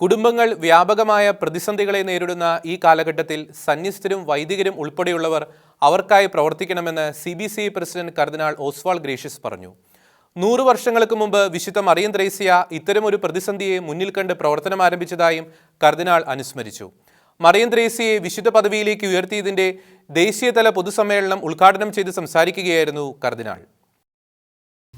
കുടുംബങ്ങൾ വ്യാപകമായ പ്രതിസന്ധികളെ നേരിടുന്ന ഈ കാലഘട്ടത്തിൽ സന്യസ്തരും വൈദികരും ഉൾപ്പെടെയുള്ളവർ അവർക്കായി പ്രവർത്തിക്കണമെന്ന് C B C president cardinal Oswald Gracias പറഞ്ഞു. നൂറു വർഷങ്ങൾക്ക് മുമ്പ് വിശുദ്ധ മറിയം ത്രേസ്യ ഇത്തരമൊരു പ്രതിസന്ധിയെ മുന്നിൽ കണ്ട് പ്രവർത്തനം ആരംഭിച്ചതായും കർദിനാൾ അനുസ്മരിച്ചു. മറിയം ത്രേസ്യയെ വിശുദ്ധ പദവിയിലേക്ക് ഉയർത്തിയതിന്റെ ദേശീയതല പൊതുസമ്മേളനം ഉദ്ഘാടനം ചെയ്ത് സംസാരിക്കുകയായിരുന്നു കർദിനാൾ.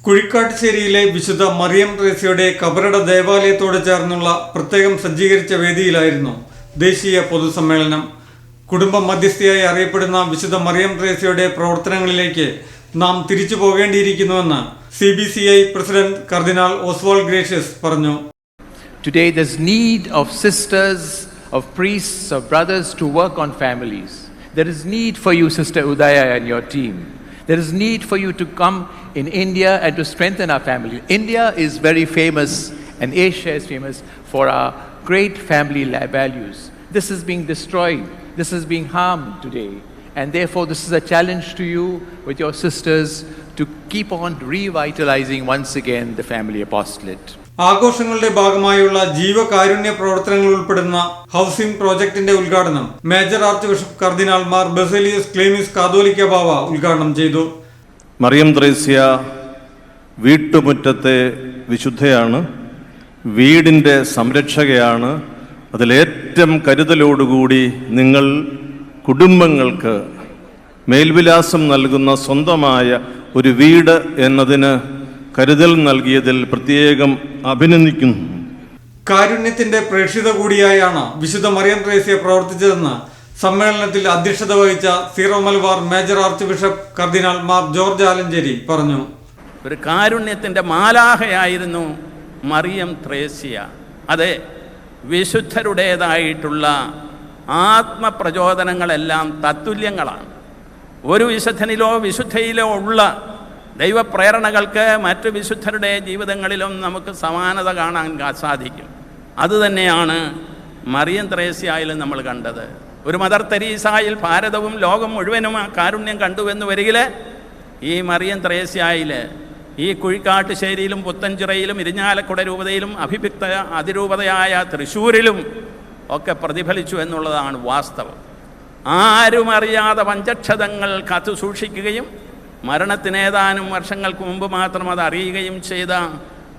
കുഴിക്കാട്ടുശ്ശേരിയിലെ വിശുദ്ധ മറിയം ത്രേസ്യയുടെ കബറട ദേവാലയത്തോട് ചേർന്നുള്ള പ്രത്യേകം സജ്ജീകരിച്ച വേദിയിലായിരുന്നു ദേശീയ പൊതുസമ്മേളനം കുടുംബ മധ്യസ്ഥയായി അറിയപ്പെടുന്ന വിശുദ്ധ മറിയം ത്രേസ്യയുടെ പ്രവർത്തനങ്ങളിലേക്ക് നാം തിരിച്ചു പോകേണ്ടിയിരിക്കുന്നുവെന്ന് C B C I president cardinal Oswald Gracias പറഞ്ഞു Today, there's need of sisters, of priests, of brothers to work on families. There is need for you, Sister Udaya, and your. There is need for you to come in India and to strengthen our family. India is very famous, and Asia is famous for our great family values. This is being destroyed, this is being harmed today. And therefore, this is a challenge to you with your sisters to keep on revitalizing once again the family apostolate. ആഘോഷങ്ങളുടെ ഭാഗമായുള്ള ജീവകാരുണ്യ പ്രവർത്തനങ്ങൾ ഉൾപ്പെടുന്ന housing പ്രോജക്ടിന്റെ ഉദ്ഘാടനം major archbishop cardinal Mar Baselios Cleemis Catholicos Bava ഉദ്ഘാടനം ചെയ്തു. മറിയം ത്രേസ്യ വീട്ടുമുറ്റത്തെ വിശുദ്ധയാണ് വീടിന്റെ സംരക്ഷകയാണ്. അതിലേറ്റവും കരുതലോടുകൂടി നിങ്ങൾ കുടുംബങ്ങൾക്ക് മേൽവിലാസം നൽകുന്ന സ്വന്തമായ ഒരു വീട് എന്നതിന് കരുതൽ നൽകിയതിൽ പ്രത്യേകം അഭിനന്ദിക്കുന്നു. കാരുണ്യത്തിന്റെ പ്രേക്ഷിത കൂടിയായാണ് വിശുദ്ധ മറിയം ത്രേസ്യ പ്രവർത്തിച്ചതെന്ന് സമ്മേളനത്തിൽ അധ്യക്ഷത വഹിച്ച Syro Malabar major archbishop cardinal Mar George Alencherry പറഞ്ഞു. ഒരു കാരുണ്യത്തിന്റെ മാലാഹയായിരുന്നു മറിയം ത്രേസ്യ. അതെ വിശുദ്ധരുടേതായിട്ടുള്ള ആത്മപ്രചോദനങ്ങളെല്ലാം തത്തുല്യങ്ങളാണ്. ഒരു വിശുദ്ധനിലോ വിശുദ്ധയിലോ ഉള്ള ദൈവപ്രേരണകൾക്ക് മറ്റ് വിശുദ്ധരുടെ ജീവിതങ്ങളിലും നമുക്ക് സമാനത കാണാൻ സാധിക്കും. അതുതന്നെയാണ് മറിയം ത്രേസ്യായാലും നമ്മൾ കണ്ടത്. ഒരു മദർ തെരീസായിൽ ഭാരതവും ലോകം മുഴുവനും ആ കാരുണ്യം കണ്ടുവെന്ന് വരികിൽ ഈ മറിയം ത്രേസ്യായിൽ ഈ കുഴിക്കാട്ടുശ്ശേരിയിലും പുത്തഞ്ചിറയിലും ഇരിഞ്ഞാലക്കുട രൂപതയിലും അഭിഭിക്ത അതിരൂപതയായ തൃശ്ശൂരിലും ഒക്കെ പ്രതിഫലിച്ചു എന്നുള്ളതാണ് വാസ്തവം. ആരും അറിയാതെ പഞ്ചക്ഷതങ്ങൾ കാത്തു സൂക്ഷിക്കുകയും മരണത്തിന് ഏതാനും വർഷങ്ങൾക്ക് മുമ്പ് മാത്രം അത് അറിയുകയും ചെയ്ത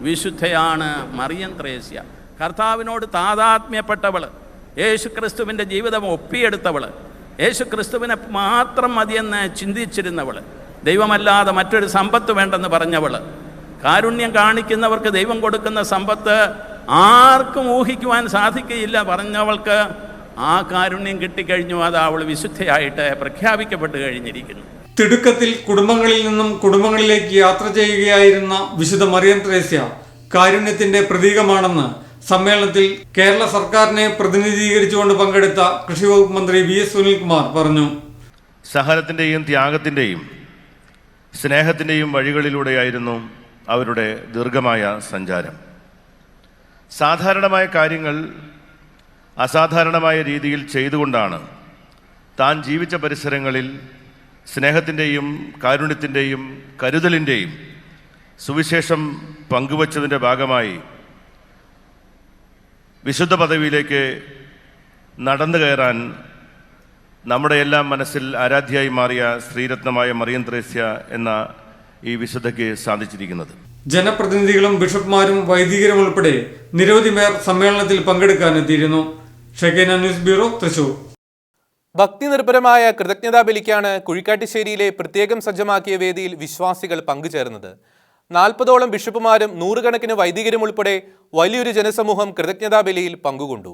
വിശുദ്ധയാണ് മറിയം ത്രേസ്യ. കർത്താവിനോട് താതാത്മ്യപ്പെട്ടവൾ. യേശു ക്രിസ്തുവിന്റെ ജീവിതം ഒപ്പിയെടുത്തവൾ. യേശു ക്രിസ്തുവിനെ മാത്രം മതിയെന്ന് ചിന്തിച്ചിരുന്നവൾ. ദൈവമല്ലാതെ മറ്റൊരു സമ്പത്ത് വേണ്ടെന്ന് പറഞ്ഞവൾ. കാരുണ്യം കാണിക്കുന്നവർക്ക് ദൈവം കൊടുക്കുന്ന സമ്പത്ത് ആർക്കും ഊഹിക്കുവാൻ സാധിക്കുകയില്ല പറഞ്ഞവൾക്ക് ആ കാരുണ്യം കിട്ടിക്കഴിഞ്ഞു അത് അവൾ വിശുദ്ധയായിട്ട് പ്രഖ്യാപിക്കപ്പെട്ട് കഴിഞ്ഞിരിക്കുന്നു. തിടുക്കത്തിൽ കുടുംബങ്ങളിൽ നിന്നും കുടുംബങ്ങളിലേക്ക് യാത്ര ചെയ്യുകയായിരുന്ന വിശുദ്ധ മറിയം ത്രേസ്യ കാരുണ്യത്തിന്റെ പ്രതീകമാണെന്ന് സമ്മേളനത്തിൽ കേരള സർക്കാരിനെ പ്രതിനിധീകരിച്ചുകൊണ്ട് പങ്കെടുത്ത കൃഷി വകുപ്പ് മന്ത്രി വി എസ് സുനിൽകുമാർ പറഞ്ഞു. സഹനത്തിന്റെയും ത്യാഗത്തിന്റെയും സ്നേഹത്തിന്റെയും വഴികളിലൂടെയായിരുന്നു അവരുടെ ദീർഘമായ സഞ്ചാരം. സാധാരണമായ കാര്യങ്ങൾ അസാധാരണമായ രീതിയിൽ ചെയ്തുകൊണ്ടാണ് താൻ ജീവിച്ച പരിസരങ്ങളിൽ സ്നേഹത്തിന്റെയും കാരുണ്യത്തിന്റെയും കരുതലിന്റെയും സുവിശേഷം പങ്കുവച്ചതിന്റെ ഭാഗമായി വിശുദ്ധ പദവിയിലേക്ക് നടന്നു കയറാൻ നമ്മുടെ എല്ലാം മനസ്സിൽ ആരാധ്യയായി മാറിയ ശ്രീരത്നമായ മറിയം ത്രേസ്യ എന്ന ഈ വിശുദ്ധയ്ക്ക് സാധിച്ചിരിക്കുന്നത്. ജനപ്രതിനിധികളും ബിഷപ്പുമാരും വൈദികരും ഉൾപ്പെടെ നിരവധി പേർ സമ്മേളനത്തിൽ പങ്കെടുക്കാനെത്തിയിരുന്നു ഷെക്കേന ന്യൂസ് ബ്യൂറോ തൃശൂർ. ഭക്തി നിർഭരമായ കൃതജ്ഞതാ ബലിക്കാണ് കുഴിക്കാട്ടിശ്ശേരിയിലെ പ്രത്യേകം സജ്ജമാക്കിയ വേദിയിൽ വിശ്വാസികൾ പങ്കുചേർന്നത്. നാൽപ്പതോളം ബിഷപ്പുമാരും നൂറുകണക്കിന് വൈദികരും ഉൾപ്പെടെ വലിയൊരു ജനസമൂഹം കൃതജ്ഞതാ ബലിയിൽ പങ്കുകൊണ്ടു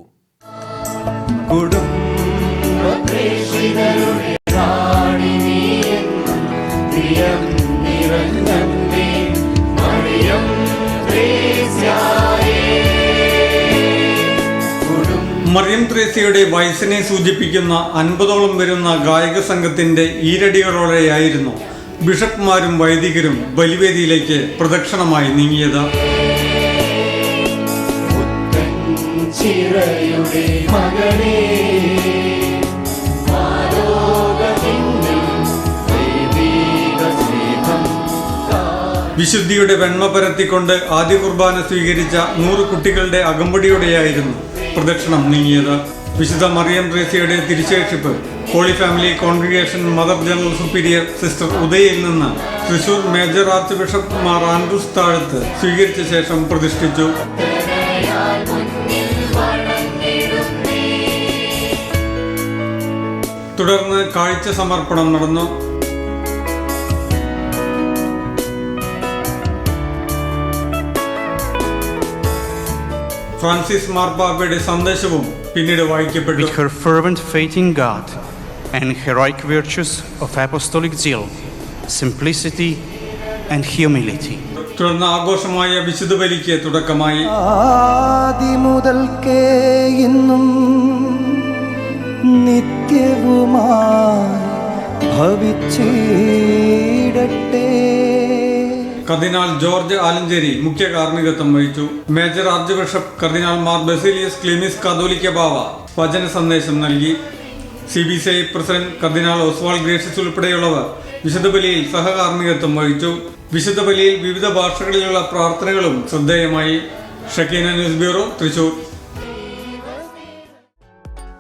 മറിയം ത്രേസ്യയുടെ വയസ്സിനെ സൂചിപ്പിക്കുന്ന അൻപതോളം വരുന്ന ഗായക സംഘത്തിന്റെ ഈരടികളോടെയായിരുന്നു ബിഷപ്പ്മാരും വൈദികരും ബലിവേദിയിലേക്ക് പ്രദക്ഷിണമായി നീങ്ങിയത്. ചിറയുടെ മകനേ വിശുദ്ധിയുടെ വെണ്മ പരത്തിക്കൊണ്ട് ആദ്യ കുർബാന സ്വീകരിച്ച നൂറ് കുട്ടികളുടെ അകമ്പടിയോടെയായിരുന്നു പ്രദക്ഷിണം നീങ്ങിയത്. വിശുദ്ധ മറിയം ത്രേസ്യയുടെ തിരിച്ചേക്ഷിപ്പ് holy family congregation mother general superior sister ഉദയിൽ നിന്ന് Thrissur major archbishop Mar Andrews Thazhath സ്വീകരിച്ച ശേഷം പ്രതിഷ്ഠിച്ചു. തുടർന്ന് കാഴ്ച സമർപ്പണം നടന്നു. ഫ്രാൻസിസ് മാർപ്പാപ്പയുടെ സന്ദേശവും പിന്നീട് വായിക്കപ്പെട്ടു with her fervent faith in God and heroic virtues of apostolic zeal, simplicity, and humility. തുടർന്ന് ആഘോഷമായ വിശുദ്ധ ബലിക്ക് തുടക്കമായി ആദിമുതൽക്കേ ഇന്നും നിത്യവുമായി ഭവിച്ചിടട്ടെ കർദിനാൾ ജോർജ് ആലഞ്ചേരി മുഖ്യ കാർമ്മികത്വം വഹിച്ചു. Major archbishop cardinal Mar Baselios Cleemis Catholicos Bava വചന സന്ദേശം നൽകി. C B C I president cardinal Oswald Gracias ഉൾപ്പെടെയുള്ളവർ വിശുദ്ധ ബലിയിൽ സഹകാർമ്മികത്വം വഹിച്ചു. വിശുദ്ധ ബലിയിൽ വിവിധ ഭാഷകളിലുള്ള പ്രാർത്ഥനകളും ശ്രദ്ധേയമായി. Shekinah news bureau Thrissur.